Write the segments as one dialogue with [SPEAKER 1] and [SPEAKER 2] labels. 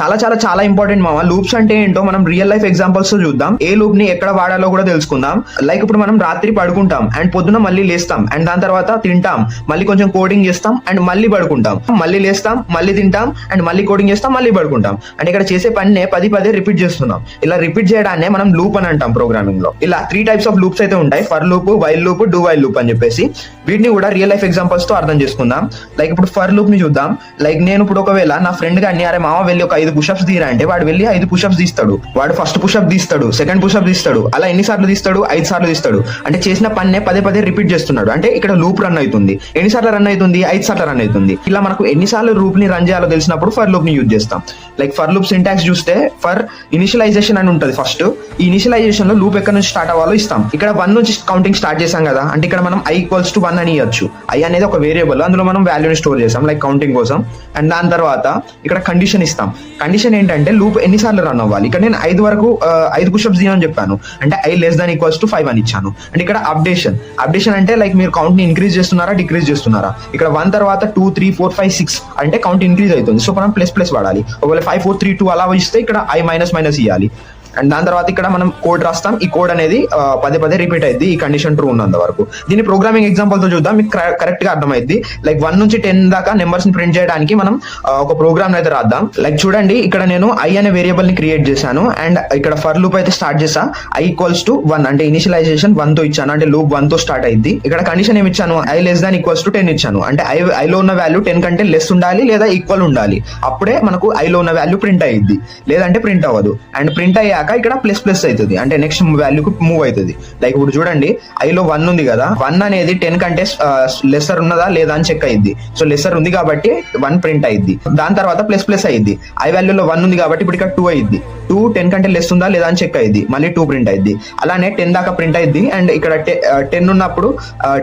[SPEAKER 1] చాలా చాలా చాలా ఇంపార్టెంట్ మామ. లూప్స్ అంటే ఏంటో మనం రియల్ లైఫ్ ఎగ్జాంపుల్స్తో చూద్దాం. ఏ లూప్ని ఎక్కడ వాడాలో కూడా తెలుసుకుందాం. లైక్ ఇప్పుడు మనం రాత్రి పడుకుంటాం అండ్ పొద్దున మళ్ళీ లేస్తాం అండ్ దాని తర్వాత తింటాం. మళ్ళీ కొంచెం కోడింగ్ చేస్తాం అండ్ మళ్ళీ పడుకుంటాం. మళ్ళీ లేస్తాం మళ్ళీ తింటాం అండ్ మళ్ళీ కోడింగ్ చేస్తాం మళ్ళీ పడుకుంటాం. అండ్ ఇక్కడ చేసే పనినే పది పదే రిపీట్ చేస్తున్నాం. ఇలా రిపీట్ చేయడాన్నే మనం లూప్ అని అంటాం ప్రోగ్రామింగ్లో. ఇలా త్రీ టైప్స్ ఆఫ్ లూప్స్ అయితే ఉంటాయి. For loop while loop do while loop అని చెప్పేసి. వీటిని కూడా రియల్ లైఫ్ ఎగ్జాంపుల్స్తో అర్థం చేసుకుందాం. లైక్ ఇప్పుడు ఫర్ లూప్ని చూద్దాం. లైక్ నేను ఇప్పుడు ఒకవేళ నా ఫ్రెండ్ గాని అరే మామ వెళ్ళి ఒక ఐదు పుషప్స్ తీరా? అంటే వాడు వెళ్ళి ఐదు పుషప్స్ తీస్తాడు. వాడు ఫస్ట్ పుషప్ తీస్తాడు సెకండ్ పుషప్ తీస్తాడు అలా ఎన్ని సార్లు తీస్తాడు? ఐదు సార్లు తీస్తాడు. అంటే చేసిన పన్నే పదే పదే రిపీట్ చేస్తున్నాడు. అంటే ఇక్కడ లూప్ రన్ అవుతుంది. ఎన్నిసార్లు రన్ అవుతుంది? ఐదు సార్లు రన్ అవుతుంది. ఇలా మనకు ఎన్నిసార్లు లూప్ని రన్ చేయాలో తెలిసినప్పుడు ఫర్ లూప్ని యూజ్ చేస్తాం. లైక్ ఫర్ లూప్ సింటాక్స్ చూస్తే ఫర్ ఇనిషియలైజేషన్ అని ఉంటుంది ఫస్ట్ ఈ ఇనిషియలైజేషన్లో లూప్ ఎక్కడ నుంచి స్టార్ట్ అవ్వాలో ఇస్తాం. ఇక్కడ వన్ నుంచి కౌంటింగ్ స్టార్ట్ చేసాం కదా. అంటే ఇక్కడ మనం ఐ ఈక్వల్స్ టు వన్ అని ఇవ్వచ్చు ఐ అనేది ఒక వేరియబుల్ అందులో మనం వాల్యూని స్టోర్ చేస్తాం లైక్ కౌంటింగ్ కోసం. అండ్ దాని తర్వాత ఇక్కడ కండిషన్ ఇస్తాం. కండిషన్ ఏంటంటే లూప్ ఎన్నిసార్లు రన్ అవ్వాలి? ఇక్కడ నేను ఐదు వరకు ఐదు పుషప్స్ తీయమని చెప్పాను. అంటే i less than equals to five అని ఇచ్చాను. అండ్ ఇక్కడ అప్డేషన్ అప్డేషన్ అంటే లైక్ మీరు కౌంట్ని ఇంక్రీజ్ చేస్తున్నారా డిక్రీజ్ చేస్తున్నారా? ఇక్కడ వన్ తర్వాత two three four five six అంటే కౌంట్ ఇంక్రీజ్ అవుతుంది. సో మనం ప్లస్ ప్లస్ వాడాలి. ఒకవేళ ఫైవ్ ఫోర్ త్రీ టూ అలా ఇస్తే ఇక్కడ ఐ మైనస్ మైనస్ ఇవ్వాలి అండ్ దాని తర్వాత ఇక్కడ మనం కోడ్ రాస్తాం. ఈ కోడ్ అనేది పదే పదే రిపీట్ అయింది ఈ కండిషన్ ట్రూ ఉన్నంత వరకు. దీని ప్రోగ్రామింగ్ ఎగ్జాంపుల్తో చూద్దాం. మీకు కరెక్ట్గా అర్థమైంది లైక్ వన్ నుంచి టెన్ దాకా నెంబర్స్ని ప్రింట్ చేయడానికి మనం ఒక ప్రోగ్రామ్ అయితే రాద్దాం. లైక్ చూడండి ఇక్కడ నేను ఐ అనే వేరియబుల్ని క్రియేట్ చేశాను. అండ్ ఇక్కడ ఫర్ లూప్ అయితే స్టార్ట్ చేసా ఐ ఈక్వల్స్ టు వన్ అంటే ఇనిషియలైజేషన్ వన్తో ఇచ్చాను. అంటే లూప్ వన్తో స్టార్ట్ అయింది ఇక్కడ కండిషన్ ఏమి ఇచ్చాను? I less than equals to ten ఇచ్చాను. అంటే ఐ ఐలో ఉన్న వాల్యూ టెన్ కంటే లెస్ ఉండాలి లేదా ఈక్వల్ ఉండాలి. అప్పుడే మనకు ఐలో ఉన్న వాల్యూ ప్రింట్ అయ్యిద్ది లేదంటే ప్రింట్ అవ్వదు. అండ్ ప్రింట్ అయ్యాక ఇక్కడ ప్లస్ ప్లస్ అవుతుంది. అంటే నెక్స్ట్ వాల్యూకి మూవ్ అవుతుంది. లైక్ ఇప్పుడు చూడండి ఐలో వన్ ఉంది కదా. వన్ అనేది టెన్ కంటే లెసర్ ఉన్నదా లేదా అని చెక్ అయ్యిద్ది. సో లెసర్ ఉంది కాబట్టి వన్ ప్రింట్ అయ్యిద్ది. దాని తర్వాత ప్లస్ ప్లస్ అయ్యిద్ది. ఐ వాల్యూలో వన్ ఉంది కాబట్టి ఇప్పుడు ఇక్కడ టూ అయింది టూ టెన్ కంటే లెస్ ఉందా లేదా అని చెక్ అయ్యిద్ది. మళ్ళీ టూ ప్రింట్ అయింది అలానే టెన్ దాకా ప్రింట్ అయింది అండ్ ఇక్కడ టెన్ ఉన్నప్పుడు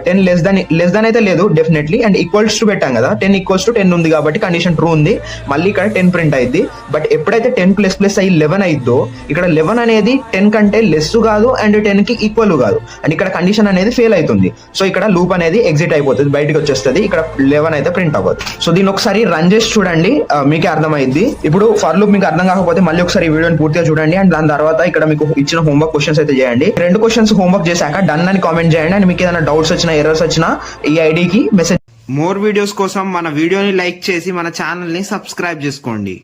[SPEAKER 1] ten less than less than అయితే లేదు డెఫినెట్లీ అండ్ ఈక్వల్స్ టు పెట్టాం కదా. టెన్ ఈక్వల్స్ టు టెన్ ఉంది కాబట్టి కండిషన్ ట్రూ ఉంది. మళ్ళీ ఇక్కడ టెన్ ప్రింట్ అయింది బట్ ఎప్పుడైతే టెన్ ప్లస్ ప్లస్ అయ్యి లెవెన్ అయిద్దో ఇక్కడ లెవెన్ అనేది టెన్ కంటే లెస్ కాదు అండ్ టెన్కి ఈక్వల్ కాదు. అండ్ ఇక్కడ కండిషన్ అనేది ఫెయిల్ అవుతుంది. సో ఇక్కడ లూప్ అనేది ఎగ్జిట్ అయిపోతుంది బయటకు వచ్చేస్తుంది. ఇక్కడ లెవెన్ అయితే ప్రింట్ అవ్వదు. సో దీన్ని ఒకసారి రన్ చేసి చూడండి. మీకు మీకే అర్థమైంది ఇప్పుడు ఫర్ లూప్ మీకు అర్థం కాకపోతే మళ్ళీ ఒకసారి వీడియోని పూర్తిగా చూడండి. అండ్ దాని తర్వాత ఇక్కడ మీకు ఇచ్చిన హోంవర్క్ క్వశ్చన్స్ అయితే చేయండి. రెండు క్వశ్చన్స్ హోంవర్క్ చేశాక డన్ అని కామెంట్ చేయండి. అండ్ మీకు ఏదైనా డౌట్స్ వచ్చినా ఎర్రర్స్ వచ్చినా ఈ ఐడికి మెసేజ్
[SPEAKER 2] మోర్ వీడియోస్ కోసం మన వీడియోని లైక్ చేసి మన ఛానల్ని సబ్స్క్రైబ్ చేసుకోండి.